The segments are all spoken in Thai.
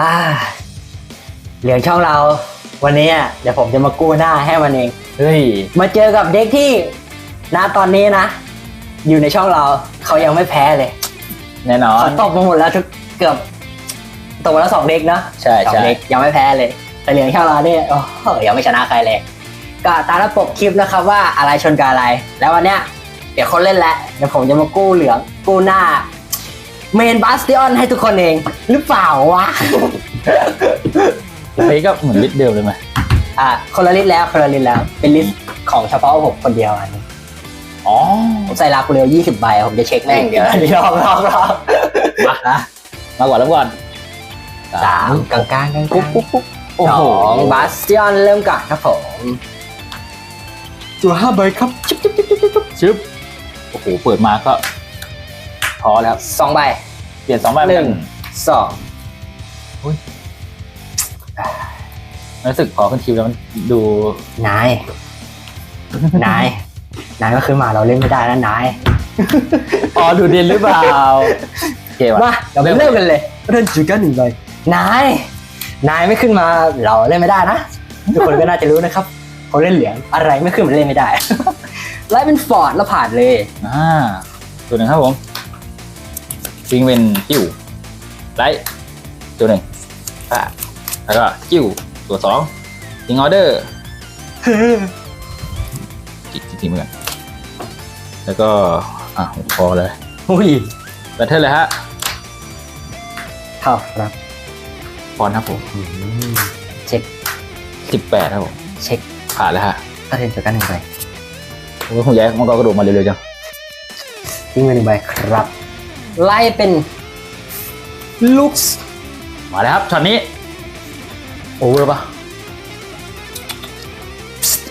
อ่าเหลืองช่องเราวันนี้อะเดี๋ยวผมจะมากู้หน้าให้มันเองเฮ้ยมาเจอกับเด็กที่ณตอนนี้นะ อยู่ในช่องเราเขายังไม่แพ้เลยแน่นอนเขาตบมาหมดแล้วทุกเกือบตบมาแล้วสองเด็กเนอะใช่สองใช่เด็กยังไม่แพ้เลย แต่เหลืองช่องเราเนี่ยโอ้โหยังไม่ชนะใครเลย ก็ตามระปกคลิปนะครับว่าอะไรชนกับอะไร แล้ววันเนี้ยเดี๋ยวคนเล่นแล้วเดี๋ยวผมจะมากู้เหลืองกู้หน้า เมนบาสติออนให้ทุกคนเองหรือเปล่าวะเฮ้ยก็เหมือนลิตเดิมเลยไหมอะคนละลิสต์แล้วคนละลิสต์แล้ว เป็นลิสต์ของเฉพาะผมคนเดียวอันนี้อ๋อผมใส่ลาคูเรลยี่สิบใบผมจะเช็คแม่งเดี๋ยวเดี๋ยวลองลองลองมามาก่อนแล้วก่อนสามกลางกลางกลางปุ๊บปุ๊บปุ๊บโอ้สโหองบาสติออนเริ่มก่อนครับผมตัวห้าใบครับชิบชิบชิบชิบชิบชึบโอ้โหเปิดมาก็ พอแล้วสองใบเปลี่ยนสองใบหนึ่งสองรู้สึกพอขึ้นทีมแล้วมันดูนาย นาย นายก็คือหมาเราเล่นไม่ได้นะนายอ๋อดูเด่นหรือเปล่าโอเควะมาเราไปเริ่มกันเลยเริ่มจุดกันหนึ่งใบนาย นายไม่ขึ้นมาเราเล่นไม่ได้นะทุกคนก็น่าจะรู้นะครับเขาเล่นเหลืองอะไรไม่ขึ้นมันเล่นไม่ได้ไล่เป็นฟอร์ดแล้วผ่านเลยอ่าตัวหนึ่งครับผม ซิงเป็นจิ้วไลท์ตัวหนึ่งอะแล้วก็จิ้วตัวสองซิงออเดอร์จิกจิกเหมือนกันแล้วก็ อะผมพอเลยอุ้ยแบตเทิลเลยฮะเข้าครับพรครับผมอืมเช็คสิบแปดครับผมเช็คผ่านแล้วฮะก็เทนจุดกันหนึ่งใบผมก็คงย้ายมังกรกระโดดมาเร็วๆจังทิ้งไปหนึ่งใบครับ ไล่เป็นลุคส์มาแล้วครับช็อตนี้ โอเวอร์ปะ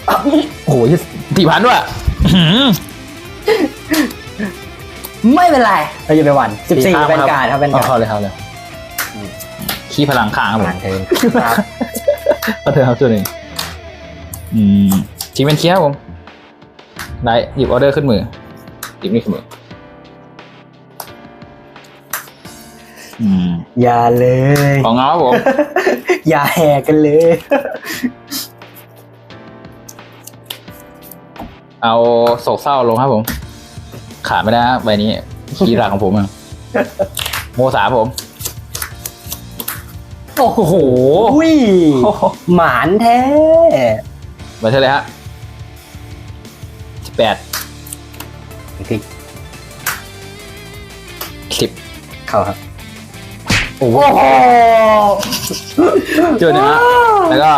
โอ้โหสี่พันด้วยอื้อหือไม่เป็นไรเราจะไปวันสิบสี่ข้งเป็นการครับเป็นเอาการเข้าเลยเข้าเลยขี้พลังข้างครับผมผ่านเทิร์นครับก็เธอครับตัวหนึ่งอืมทีมเป็นเคียร์ครับผม ได้หยิบออเดอร์ขึ้นมือหยิบนี่ขึ้นมือ อืมอย่าเลย ของเงาครับผม อย่าแหกกันเลย เอาโศกเศร้าลงครับผม ขาดไม่ได้ครับใบนี้คีย์หลักของผมอะโมสามผม โอ้โหโอ้โหหมานแท้มาเท่าไหรฮะสิบแปดสิบเข้าครับ โอ้โหโอ้โหจุดหนึ่งฮะแล้วก็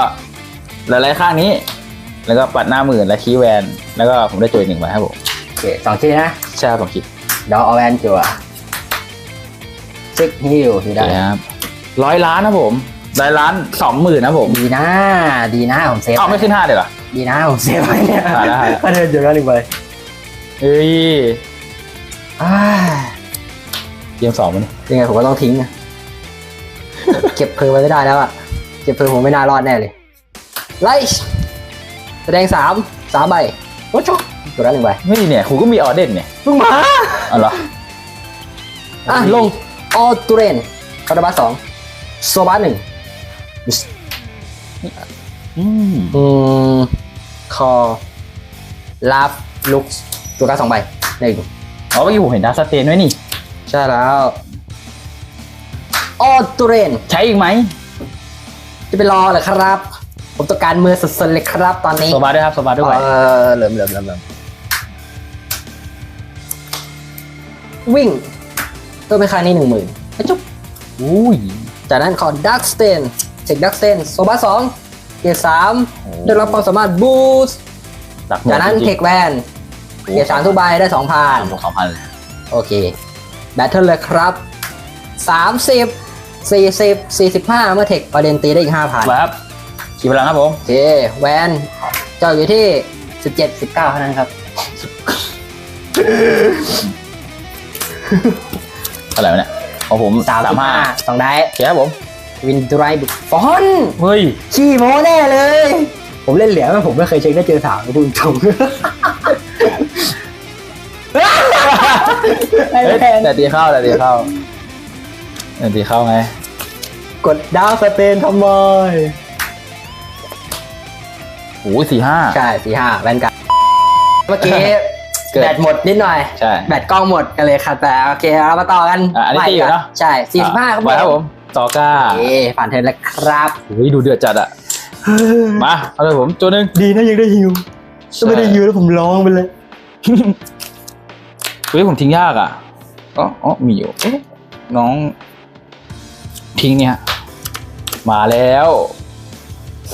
หลายๆข้างนี้ แล้วก็ปัดหน้าหมื่นและคีย์แวน แล้วก็ผมได้จุดหนึ่งใบครับผมโอเคสองชิ้นนะใช่ครับผมคิดเดี๋ยวเอาแวนจั่วเช็คฮิวฮิวได้ได้ครับร้อยล้านนะผมร้อยล้านสองหมื่นนะผม ดีนะ ดีนะผมเซฟเอ้าไม่ขึ้นห้าเลยเหรอดีนะผมเซฟไว้เนี่ยหาแล้วหาแล้วก็เดินอยู่แล้วหนึ่งใบเฮ้ยอ่าเกมสองมันยยังไงผมก็ต้องทิ้งอะ เก็บเพลิงไว้ไม่ได้แล้วอะเก็บเพลิงผมไม่น่ารอดแน่เลย ไลท์แสดงสามสามใบโอ้โหอยู่แล้วหนึ่งใบไม่เนี่ยครูก็มีออเดนเนี่ยเพิ่งมาอ๋อเหรออะลงออตูเรนคาร์บัสสองโซบัสหนึ่งอืมอืมคอลาฟลุกตัวการดสองใบหนึ่งอ๋อเมื่อกี้ผมเห็นดาร์สเตนไว้นี่ ใช่แล้ว ออตูเรนใช้อีกไหม จะไปรอเหรอครับ ผมต้องการมือสดๆเลยครับตอนนี้โซบาด้วยครับโซบาด้วยเออเหลิมเหลิมเหลิมเหลิมวิ่งตัวเป็นค่านี้หนึ่งหมื่นจุ๊บอุ้ยจากนั้นขอดักสเตนเช็คดักสเตนโซบาสองเกียร์สามได้รับความสามารถบูสต์หลักจากนั้นเทคแวนเกียร์สามทุกใบได้สองพันสามสองพันเลยโอเค แบทเทิลเลยครับ30 40 45 เมื่อเทคประเด็นตีได้อีก5,000มาครับขี่พลังครับผม โอเค แวนเจ้าอยู่ที่ 17 19เท่านั้นครับเท่าไหร่วะเนี่ยของผมสามห้า35สองได้โอเคครับผม วินดรายบุกฟอนเฮ้ย ขี้โม้แน่เลย ผมเล่นเหลียญผมไม่เคยเช็คได้เจอสามนะพูดตรงไอ้เฮ้ยแพนแต่ตีเข้าแต่ตีเข้า แต่ตีเข้าไง กดดาวสเตนทำไมโอ้สี่ห้า ใช่สี่ห้าแวนการ์ดเมื่อกี้ เกิดแบตหมดนิดหน่อย ใช่ แบตกล้องหมดกันเลยค่ะแต่โอเคเรามาต่อกันอะอันนี้ตีอยู่เนอะ ใช่สี่สิบห้าครับไปครับผมต่อก้าโอเคผ่านเทิร์นแล้วครับ โอ้ยดูเดือดจัดอะมาเอาเลยผม ตัวหนึ่ง ดีนะยังได้ฮิวถ้าไม่ได้ฮิวแล้วผมร้องไปเลย เฮ้ยผมทิ้งยากอะอ๋ออ๋อมีอยู่เอ๊ะน้อง ทิ้งเนี่ยมาแล้ว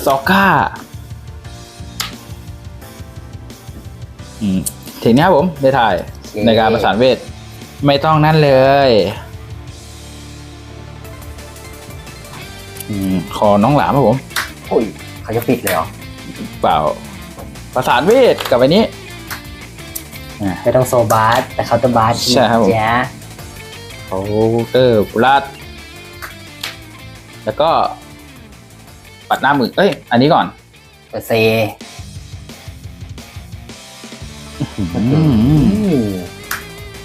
ซอก้าอืมทีนี้ครับผม ได้ถ่ายในการประสานเวท ไม่ต้องนั่นเลยอืมขอน้องหลามครับผมโอ้ยเขาจะปิดเลยเหรอ เปล่า ประสานเวทกับไอ้นี้อะไม่ต้องโซบาสแต่เขาจะบาสใช่ครับผมแจ๊เคาน์เตอร์บุรัด แล้วก็ปัดหน้ามือเอ้ย อันนี้ก่อนเปิดเซอืม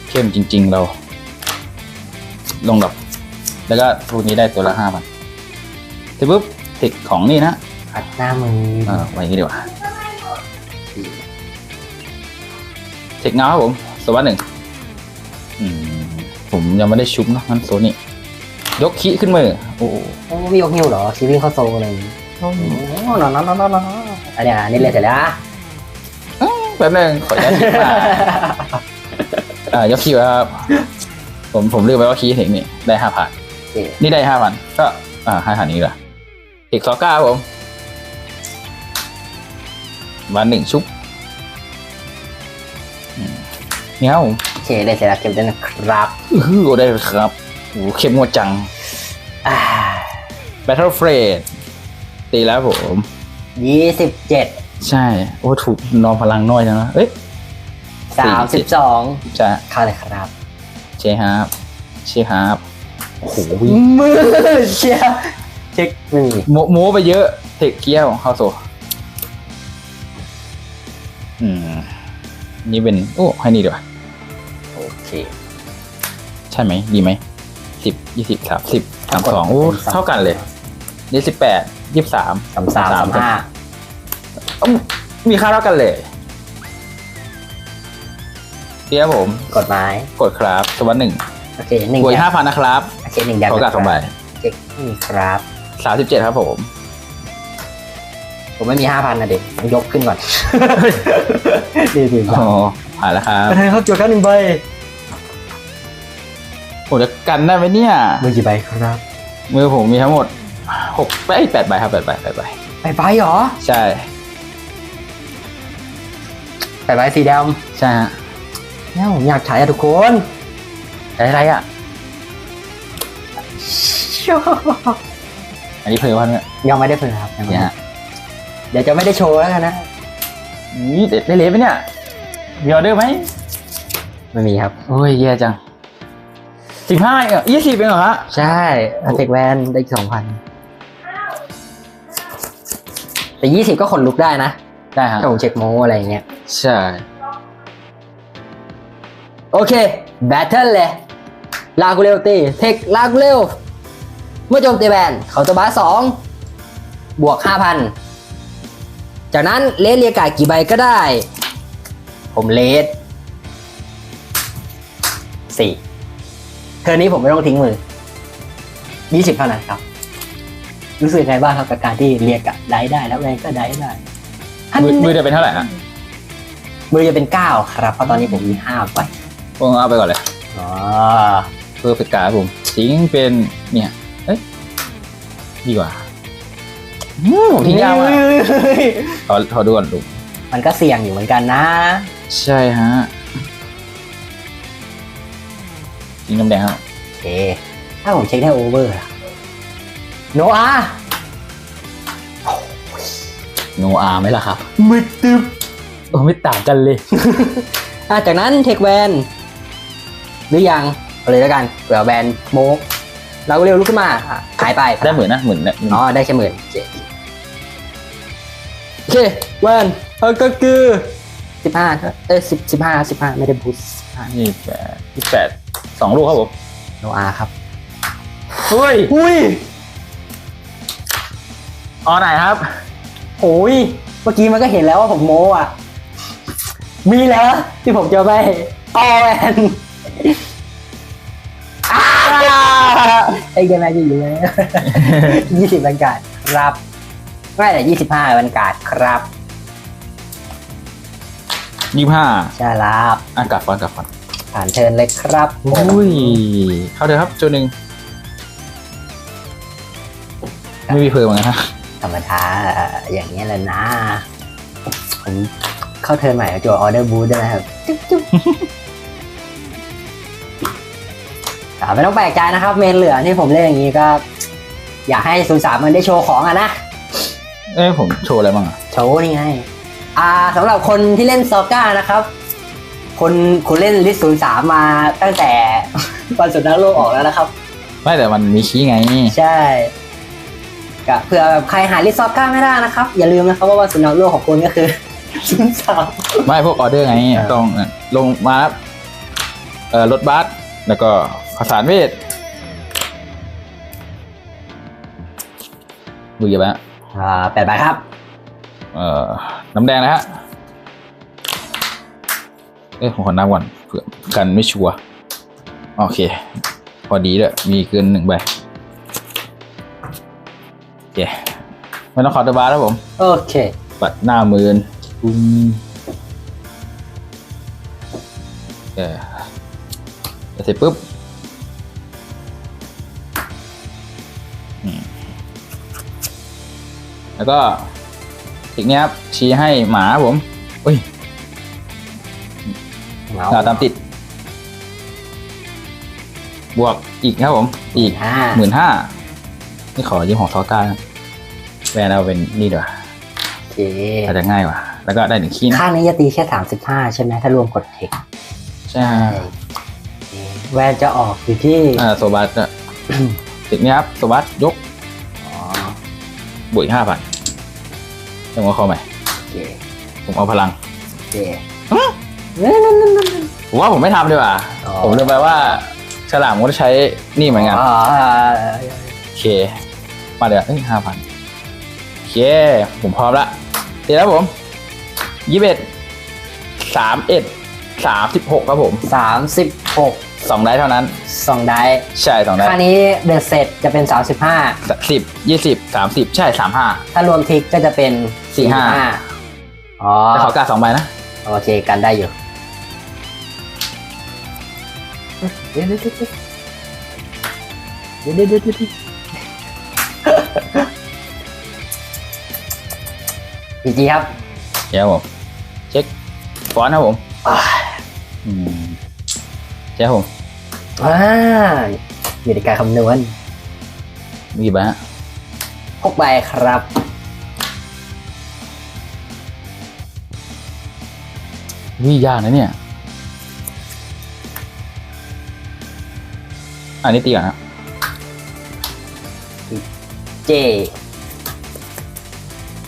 เข้มจริง ๆ เรา ลงดอก แล้วก็พวกนี้ได้ตัวละห้าพันเสร็จปุ๊บเทคของนี่นะพัดหน้ามือเออไว้อย่างนี้ดีกว่าเทคเงาครับผมสวัสดหนึ่งอืมผมยังไม่ได้ชุบเนอะงั้นโซนี่ ยกขี้ขึ้นมือโอ้โหโอ้ไม่ยกฮิวเหรอชีวิ่งเข้าโซเลยโอ้โหนอนนอนนอนนอนนอนอันเนี้ยอันนี้เลยเสร็จแล้วนะแป๊บนึงขออนุญาตคิดมาอ่ายกขี้ครับ ผมผมลืมไปว่าขี้เทคนี่ได้ห้าพันโอเคนี่ได้ห้าพันก็อ่าห้าพันนี้ละอีกซอก้าครับผมมาหนึ่งชุบอืมนี่ครับผมโอเคเลยเสร็จแล้วเก็บด้วยนะครับ อื้อหือได้เลยครับ โอ้โหเข้มงวดจังอ่า Battle f r e d ตีแล้วผมยี่สิบเจ็ดใช่ โอ้ถูกนอมพลังน้อยจังนะเอ้ยสามสิบสองจะเข้าเลยครับ เชฮาร์ปเชฮาร์ปโอ้โหมือเชียร์เช็คไม่มีโมโมไปเยอะ เทคเกี้ยวเข้าโซอืม นี่เป็น โอ้ให้นี่ดีกว่าโอเค ใช่ไหม ดีไหม สิบยี่สิบสามสิบสามสองโอ้เท่ากันเลย นี่สิบแปดยี่สิบสามสามสามสามห้ามีค่าเท่ากันเลยเดี๋ยวผม กดไม้กดครับสวัสดหนึ่งโอเคหนึ่งบวกแดห้าพันนะครับโอเคหนึ่งแดงขอกาสองใบเช็คนี่ครับสามสิบเจ็ดครับผม ผมไม่มีห้าพันนะเด็กต้องยกขึ้นก่อนดีดีอ๋อผ่านแล้วครับประธานครับจดกันหนึ่งใบ ผมจะกันได้ไหมเนี่ยมือกี่ใบครับ มือผมมีทั้งหมดหกไอ้ยแปดใบครับแปดใบแปดใบใบใบเหรอ ใช่ใบใบสีดใช่ฮะำเนี่ยผมอยากใช้อะทุกคนอะไรอะอันนี้เพลย์วันเนี่ยยังไม่ได้เพิ่งครับยังไม่เนี่ยได้ฮะเดี๋ยวจะไม่ได้โชว์แล้วกันนะนี่เด็ดได้เลยไหมเนี่ยมีออเดอร์ไหมไม่มีครับโอ้ยแย่จัง สิบห้าเองเหรอยี่สิบเองเหรอฮะใช่อันเทคแวนได้อีกสองพันแต่ยี่สิบก็ขนลุกได้นะได้ฮะถ้าผมเช็คโมอะไรอย่างเงี้ย ใช่ โอเค แบทเทิลเลย ลากูเร็วตีเทคลากูเร็ว เมื่อโจมตีแบนเขาจะบาสสองบวกห้าพันจากนั้นเลสเรียกายกี่ใบก็ได้ ผมเลสสี่ เทอร์นนี้ผมไม่ต้องทิ้งมือยี่สิบเท่านั้นครับ รู้สึกไงบ้างครับกับการที่เรียกอะได้ได้แล้วแรงก็ได้ได้ฮันมือมือจะเป็นเท่าไหร่ฮะมือจะเป็นเก้าครับ เพราะตอนนี้ผมมีห้าใบผมเอาไปก่อนเลยอ๋อเพื่อเป็นการดผมทิ้งเป็นเนี่ยเอ้ยดีกว่าอืมผมทิ้งยาวอะขอขอดูก่อนดูมันก็เสี่ยงอยู่เหมือนกันนะ ใช่ฮะ ทิ้งน้ำแดงครับโอเค ถ้าผมเช็คได้โอเวอร์อะโนอาโนอาไหมล่ะครับมืดตึบโอ้ไม่ต่างกันเลย อะจากนั้นเทคแวนหรือยังเอาเลยแล้วกันเผื่อแวนโมกเราก็เร็วลุกขึ้นมาอะหายไปได้เหมือนนะเหมือนนะอ๋อได้แค่หมื่นโอเคโอเคแวนเออก็คือสิบห้าเอ้ยสิบสิบห้าสิบห้าไม่ได้บูส ต์15นี่แปดยี่แปดสองลูกครับผม โนอาครับเฮ้ยอุ้ยอไหนครับ โอ้ยเมื่อกี้มันก็เห็นแล้วว่าผมโม้อะ มีแล้วที่ผมจะไม่ออแวนอ้าวไอ้เกมแมนจะอยู่ไหมยี่สิบบรรยากาศครับไม่แต่ยี่สิบห้าบรรยากาศครับ ยี่ห้าใช่แล้วอะกัดฟันกัดฟันผ่านเทิร์นเลยครับอุ้ยเข้าเถอะครับจุดหนึ่งไม่มีเพลิงเหมือนกันฮะธรรมดาอย่างนี้ยแหละนะผมเข้าเทิร์นใหม่จั่วออเดอร์บูธด้วยนะครับจุ๊บจุ๊บอ่าไม่ต้องแปลกใจนะครับ เมนเหลือที่ผมเล่นอย่างนี้ก็ อยากให้ศูนย์สามมันได้โชว์ของอะนะ เอ้ยผมโชว์อะไรบ้างอะ โชว์นี่ไง อ่าสำหรับคนที่เล่นซอก้านะครับ คนคุณเล่นลิสศูนย์สามมาตั้งแต่วันสุดนักโลกออกแล้วนะครับ ไม่แต่มันมีขี้ไง ใช่ก็เผื่อแบบใครหาลิสซอก้าไม่ได้นะครับ อย่าลืมนะครับว่าวันสุดนักโลกของคุณก็คือศูนย์สามไม่พวกออเดอร์ไงเออต้องลงมาครับเอ่อรถบัสแล้วก็ข้าวสารเวทดูเยอะไหมฮะอ่าแปดใบครับเอ่อ น้ำแดงนะฮะ เอ้ยผมขอนับก่อนเผื่อกันไม่ชัวร์โอเค พอดีเลยมีเกินหนึ่งใบโอเคไม่ต้องขอตัวบาร์แล้วผม โอเคปัดหน้ามืนปุ้งเออเสร็จปุ๊บอืมแล้วก็ อีกเนี้ยครับชี้ให้หมาผมอุ้ยเมาหาตามติด บวกอีกครับผม อีกห้าหมื่นห้านี่ขอยืมของซอก้านะแวนเอาเป็นนี่ดีกว่าโอเคอาจจะง่ายกว่า แล้วก็ได้หนึ่งขี้นะข้างนี้จะตีแค่สามสิบห้าใช่ไหมถ้ารวมกดเทคใช่แวนจะออกอยู่ที่อ่าโซบัสอะติดนี้ครับโซบัสยกอ๋อบวกห้าพัน เรื่องว่าเข้าใหม่โอเคผมเอาพลังโอเคนั่นนั่นนั่นนั่นผมว่าผมไม่ทำดีกว่าอ๋อผมลืมไปว่า ฉลามก็ใช้นี่เหมือนกันอ๋อโอเค มาเดี๋ยวเอ้ยห้าพันโอเค ผมพร้อมละเดี๋ยวแล้วผมยี่สิบเอ็ดสามเอ็ดสามสิบหกครับผมสามสิบหก สองได้เท่านั้นสองได้ ใช่สองได้ข้างนี้เดอะเซตจะเป็นสามสิบห้าสิบยี่สิบสามสิบใช่สามห้าถ้ารวมทิกก็จะเป็นสี่ห้าอ๋อแต่ขอกาสองใบนะ โอเคกันได้อยู่เดี๋ยวเดี๋ยวเดี๋ยวเดี๋ยวเดี๋ยวเดี๋ยวเดี๋ยวพีจีครับเดี๋ยวผมเช็คฟอนต์ครับผมอ่าอืมเช็คครับผม อ่าอยู่ในการคำนวณมีกี่ใบฮะหกใบครับวิยากนะเนี่ย อันนี้ตีก่อนนะเจ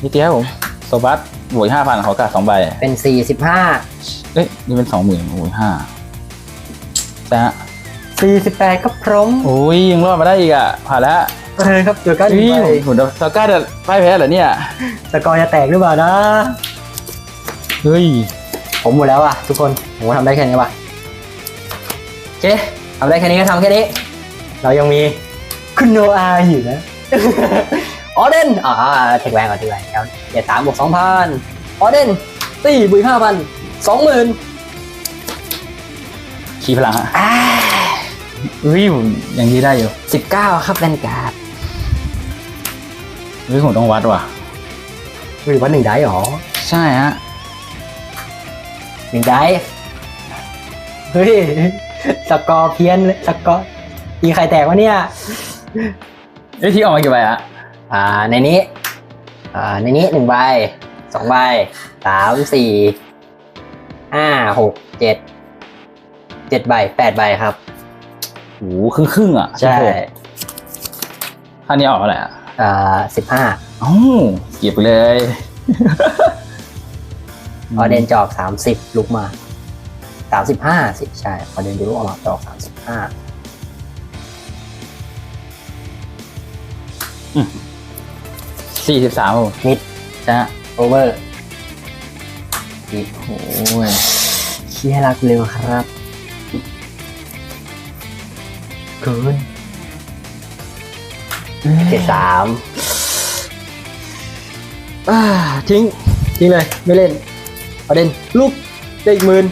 นี่ตีครับผมโซบัสบวกห้าพันขอกาสองใบ เป็นสี่สิบห้าเอ้ย นี่เป็นสองหมื่นโอ้ยห้าใช่ฮะ สี่สิบแปดก็พร้อมโอ้ยยังรอดมาได้อีกอะผ่านแล้วเออครับเดี๋ยวก็เฮ้ยไปผมจะซาก้าจะพ่ายแพ้เหรอเนี่ยสกอร์จะแตกหรือเปล่านะเฮ้ยผมหมดแล้วอะทุกคนผมก็ทำได้แค่นี้ว่ะโอเคทำได้แค่นี้ก็ทำแค่นี้ เรายังมีคุณโนอาอยู่นะออเดนอ่าเทคแวนก่อนเทคแวนแล้วเดี๋ยวสามบวกสองพันออเดนตีบุยห้าพันสองหมื่นขี้พลังฮะ เฮ้ยผมยังยืดได้อยู่สิบเก้าครับแวนการ์ดเฮ้ยผมต้องวัดว่ะหรือว่าหนึ่งได้หรอ ใช่ฮะหนึ่งได้เฮ้ยสกอร์เพี้ยนเลยสกอร์อีใครแตกวะเนี่ยเอ้ยที่ออกมากี่ใบอะอ่าในนี้ อ่าในนี้หนึ่งใบสองใบสามสี่ห้าหกเจ็ดเจ็ดใบแปดใบครับโอ้โหครึ่งครึ่งๆอะใช่ท่านี้ออกเท่าไหร่อะอ่าสิบห้าเอ้าเก็บไปเลยออเดนจอกสามสิบลุกมาสามสิบห้าสิใช่ออเดนดูลูกออกมาจอกสามสิบห้าโอเคสี่สิบสามผมมิดนะฮะโอเวอร์อีกโอ้ยเชียร์รักเร็วครับ เกินเจ็ดสามอ่าทิ้ง ทิ้งเลย ไม่เล่นเอาเด่นลูกได้อีกหมื่น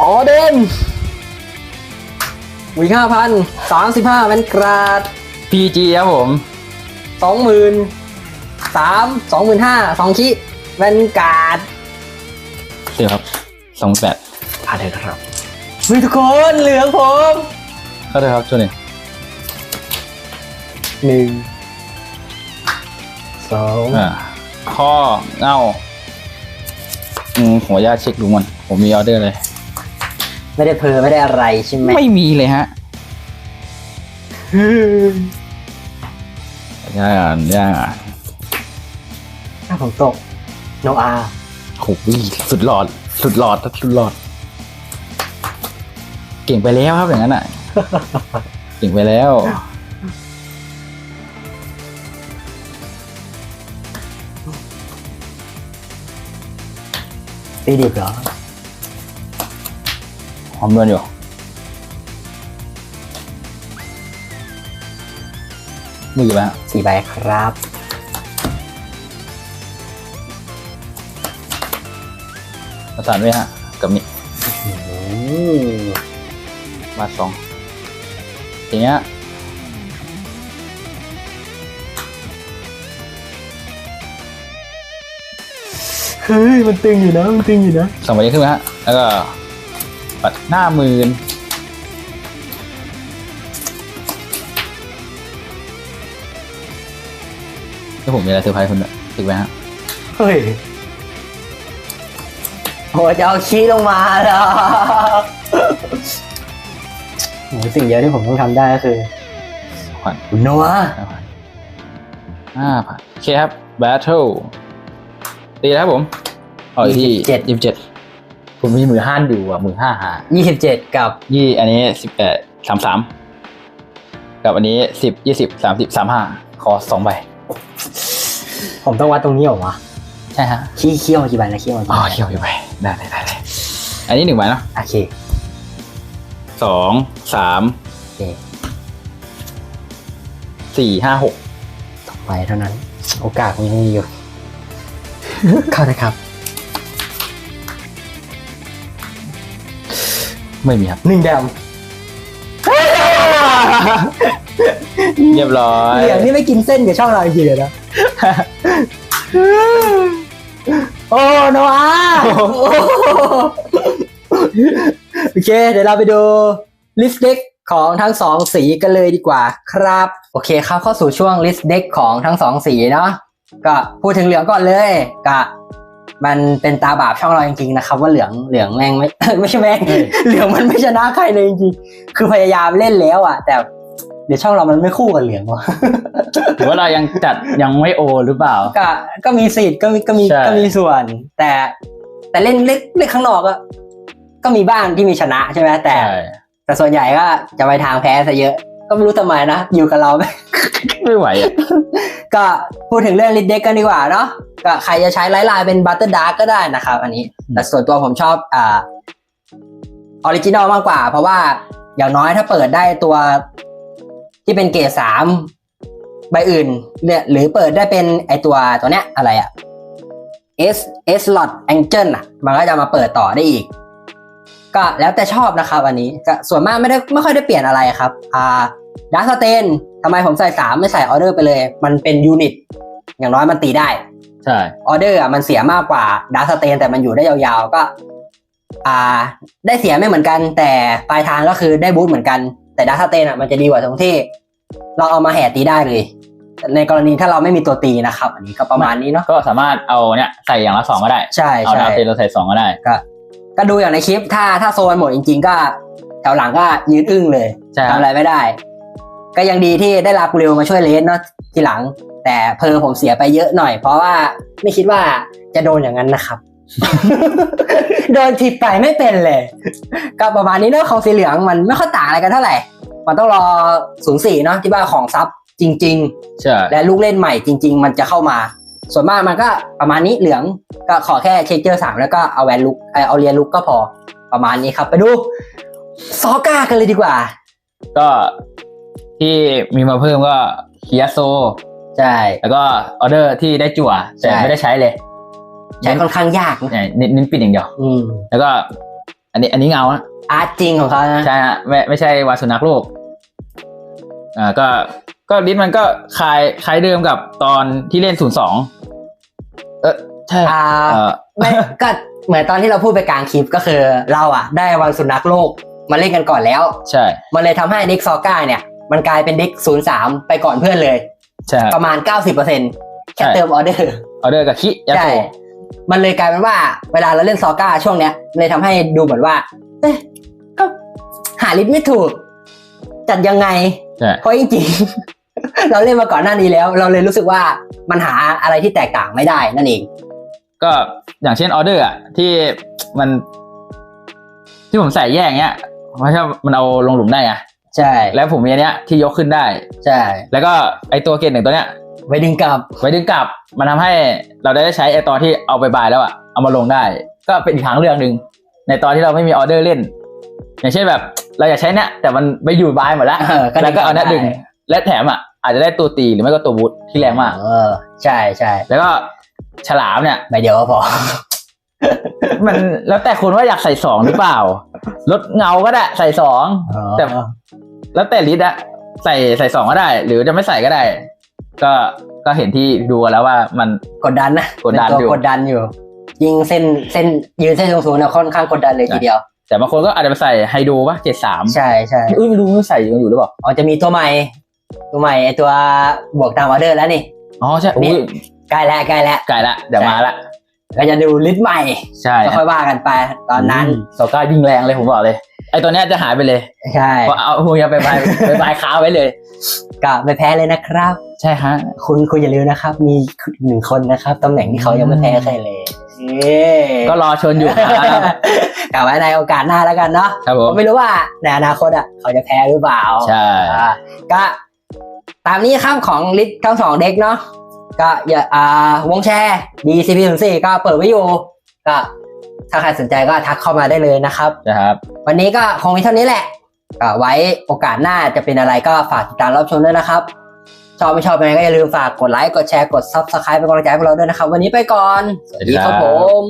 อ๋อเด่นวีห้าพันสามสิบห้าแวนกราดพีจีครับผมสองหมื่นสามสองหมื่นห้าสองคิแวนการ์ดเดี๋ยวครับสองแปดผ่านเลยครับ เฮ้ยทุกคนเหลืองผมเข้าเลยครับช่วงหนึ่งหนึ่งสองอ่าข้อเง่าอืมหัวญาตเช็คดูมัน ผมมีออเดอร์เลย ไม่ได้เพอไม่ได้อะไรใช่ไหมไม่มีเลยฮะย่าอ่านย่าอ่านถ้าผมตกโนอาโอ้โหสุดหลอด สุดหลอดสุดหลอด เก่งไปแล้วครับอย่างนั้นอะ เก่งไปแล้วตีดิบเหรอหอมเงินอยู่มือกี่ใบฮะสี่ใบครับ ประสานไว้ฮะ กับนี่อืม มาสองทีเนี้ยเฮ้ยมันตึงอยู่นะมันตึงอยู่นะสองใบนี้ขึ้นไหมฮะแล้วก็ปัดหน้าหมื่นแล้วผมมีอะไรเซอร์ไพรส์คุณด้วยถูกไหมฮะเฮ้ยโหจะเอาขี้ลงมาเหร อโหสิ่งเดียวที่ผมต้องทำได้ก็คือขวัญโนอาห้าพันห้าพันโอเคครับแบทเทิลตีแล้วครับผมเอาอีกที่ยี่สิบเจ็ดผมมีมือห้าอยู่อะมือห้าหายี่สิบเจ็ดกับยี่อันนี้สิบแปดสามสามกับอันนี้สิบยี่สิบสามสิบสามห้าคอสองใบ ผมต้องวัดตรงนี้เหรอวะ ใช่ฮะขี้เคี่ยวมากี่ใบนะเคี่ยวมากี่อ๋อใบเที่ยวอยู่ไปได้ได้ได้ได้อันนี้หนึ่งใบเนาะโอเคสอง สามโอเคสี่ห้าหกสองใบเท่านั้น โอกาสผมยังมีอยู่ เข้านะครับไม่มีครับหนึ่งแดมเรียบร้อยเหลืองนี่ไม่กินเส้นกับช่องเราจริงๆเลยนะโอ้โนอาโอเค เดี๋ยวเราไปดู ลิสต์เด็กของทั้งสองสีกันเลยดีกว่าครับ โอเคครับเข้าสู่ช่วงลิสต์เด็กของทั้งสองสีเนาะก็พูดถึงเหลืองก่อนเลยก็มันเป็นตาบาปช่องเราจริงๆนะครับ ว่าเหลืองเหลืองแม่งไม่ไม่ใช่แม่งเหลืองมันไม่ชนะใครเลยจริงๆคือพยายามเล่นแล้วอะแต่เดี๋ยวช่องเรามันไม่คู่กับเหลืองวะถือว่าเรายังจัดยังไม่โอหรือเปล่า ก็ก็มีสิทธิ์ก็มีก็มีใช่ก็มีส่วน แต่แต่เล่นเล่นเล่นข้างนอกก็ก็มีบ้างที่มีชนะใช่ไหมแต่ใช่ แต่ส่วนใหญ่ก็จะไปทางแพ้ซะเยอะ ก็ไม่รู้ทำไมนะ อยู่กับเราไม่ไหวอะก็พูดถึงเรื่องลิดเด็กกันดีกว่าเนาะก็ใครจะใช้ไลท์ไลน์เป็นบัตเตอร์ดาร์กก็ได้นะครับ อันนี้อืมแต่ส่วนตัวผมชอบอ่าออริจินอลมากกว่า เพราะว่าอย่างน้อยถ้าเปิดได้ตัวที่เป็นเกรดสามใบอื่นเนี่ยหรือเปิดได้เป็นไอตัวตัวเนี้ยอะไรอะ S S Lot Angel อะ มันก็จะมาเปิดต่อได้อีก ก็แล้วแต่ชอบนะครับอันนี้ก็ส่วนมากไม่ได้ไม่ค่อยได้เปลี่ยนอะไรครับอ่าดาร์สเตนทำไมผมใส่สามไม่ใส่ออเดอร์ไปเลย มันเป็นยูนิตอย่างน้อยมันตีได้ ใช่ออเดอร์อะมันเสียมากกว่าดาร์สเตนแต่มันอยู่ได้ยาวๆ ก็ อ่า ได้เสียไม่เหมือนกัน แต่ปลายทางก็คือได้บูทเหมือนกันแต่ดาร์สเตนอะมันจะดีกว่าตรงที่ เราเอามาแห่ตีได้เลย ในกรณีถ้าเราไม่มีตัวตีนะครับ อันนี้ก็ประมาณนี้เนาะก็สามารถเอาเนี่ยใส่อย่างละสองก็ได้ใช่เอาใช่ดาวเตนเราใส่สองก็ได้ก็ ก็ดูอย่างในคลิป ถ้าถ้าโซนหมดจริง ๆ ก็แถวหลังก็ยืนอึ้งเลยใช่ทำอะไรไม่ได้ ก็ยังดีที่ได้ลากูเรลมาช่วยเลสเนาะทีหลัง แต่เพอผมเสียไปเยอะหน่อย เพราะว่าไม่คิดว่าจะโดนอย่างนั้นนะครับ โดนถีบไปไม่เป็นเลย ก็ประมาณนี้เนาะของสีเหลืองมันไม่ค่อยต่างอะไรกันเท่าไหร่ มันต้องรอศูนย์สี่เนาะที่ว่าของซับจริงใช่ๆและลูกเล่นใหม่จริง ๆ มันจะเข้ามา ส่วนมากมันก็ประมาณนี้เหลืองก็ขอแค่เชคเจอร์สามแล้วก็เอาแวนลุกเอ่อเอาเรียนลุกก็พอประมาณนี้ครับ ไปดูซอก้ากันเลยดีกว่า ก็ที่มีมาเพิ่มก็เคียโซใช่ แล้วก็ออเดอร์ที่ได้จั่วแต่ใช่ไม่ได้ใช้เลย ใช้ค่อนข้างยากนะเนี่ยเน้นเน้นปิดอย่างเดียวอืมแล้วก็ อันนี้อันนี้เงานะอาร์ตจริงของเขานะใช่ฮะไม่ไม่ใช่วาสุนัขโลก อ่าก็ก็ลิสต์มันก็คล้ายคล้ายเดิมกับตอนที่เล่นศูนย์สองเออใช่อ่าเออไม่ก็เหมือนตอนที่เราพูดไปกลางคลิปก็คือ เราอะได้วันสุนัขโลกมาเล่นกันก่อนแล้ว ใช่ มันเลยทำให้เด็กซอก้าเนี่ย มันกลายเป็นเด็กศูนย์สามไปก่อนเพื่อนเลย ใช่ ประมาณ90%แค่ใช่เติมออเดอร์ออเดอร์กับคิยาใช่โตมันเลยกลายเป็นว่าเวลาเราเล่นซอก้าช่วงเนี้ยเลยทำให้ดูเหมือนว่า เอ๊ะก็หาลิสต์ไม่ถูก จัดยังไงใช่เพราะจริงๆเราเล่นมาก่อนหน้านี้แล้ว เราเลยรู้สึกว่ามันหาอะไรที่แตกต่างไม่ได้นั่นเอง ก็อย่างเช่นออเดอร์อะที่มัน ที่ผมใส่แยกเนี้ยเพราะถ้ามันเอาลงหลุมได้ไงใช่ แล้วผมมีอันเนี้ยที่ยกขึ้นได้ ใช่ แล้วก็ไอตัวเกรดหนึ่งตัวเนี้ยไว้ดึงกลับ ไว้ดึงกลับ มันทำให้เราได้ใช้ไอตอนที่เอาไปบายแล้วอะเอามาลงได้ ก็เป็นอีกทางเลือกหนึ่งในตอนที่เราไม่มีออเดอร์เล่น อย่างเช่นแบบ เราอยากใช้เนี้ยแต่มันไปอยู่บายหมดแล้วเออก็ดึงแล้วก็เอาเนี้ยได้ดึงและแถมอะอาจจะได้ตัวตีหรือไม่ก็ตัวบูทที่แรงมากเออใช่ใช่แล้วก็ฉลามเนี่ยใบเดียวก็พอ มันแล้วแต่คนว่าอยากใส่สองหรือเปล่าลดเงาก็ได้ใส่สองแต่แล้วแต่ลิตรอะใส่ใส่สองก็ได้ หรือจะไม่ใส่ก็ได้ ก็ก็เห็นที่ดูกันแล้วว่ามันกดดันนะกดดันเป็อยู่ตัวกดดันอยู่ ยิงเส้นเส้นยืนเส้นสูงๆเนี่ยค่อนข้างกดดันเลยทีเดียว แต่บางคนก็อาจจะไปใส่ไฮดูป่ะเจ็ดสามใช่ใช่อุ้ยไม่รู้ว่าใส่ยังอยู่หรือเปล่าอ๋อจะมีตัวใหม่ ตัวใหม่ไอตัวบวกตามออเดอร์แล้วนี่อ๋อใช่อุ้นี่ยใกล้แล้วใกล้แล้วไกลละเดี๋ยวมาละก็จะดูลิสต์ใหม่ใช่ก็ค่อยว่ากันไปตอนนั้นโซก้ายิงแรงเลยผมบอกเลยไอตัวเนี้ยจะหายไปเลยใช่เพราะเอาพวกนี้ไปบายไปบายค้าไว้เลยก็ไม่แพ้เลยนะครับ ใช่ฮะคุณคุณอย่าลืมนะครับ มีหนึ่งคนนะครับตำแหน่งที่เขายังไม่แพ้ใครเลยเย้ ก็รอชนอยู่ครับกลับไว้ในโอกาสหน้าแล้วกันเนาะครับผผมมไม่รู้ว่าในอนาคตอะเขาจะแพ้หรือเปล่าใช่อ่าก็ตามนี้ครับของลิสต์ทั้งสองเด็กเนาะก็อย่าอ่าวงแชร์ DCP 0 4ก็เปิดไว้อยู่ก็ถ้าใครสนใจก็ทักเข้ามาได้เลยนะครับนะครับ วันนี้ก็คงมีเท่านี้แหละก็ไว้โอกาสหน้าจะเป็นอะไรก็ฝากติดตามรับชมด้วยนะครับ ชอบไม่ชอบยังไงก็อย่าลืมฝากกดไลค์กดแชร์กด Subscribe เป็นกำลังใจให้พวกเราด้วยนะครับ วันนี้ไปก่อน สวัสดีครับผม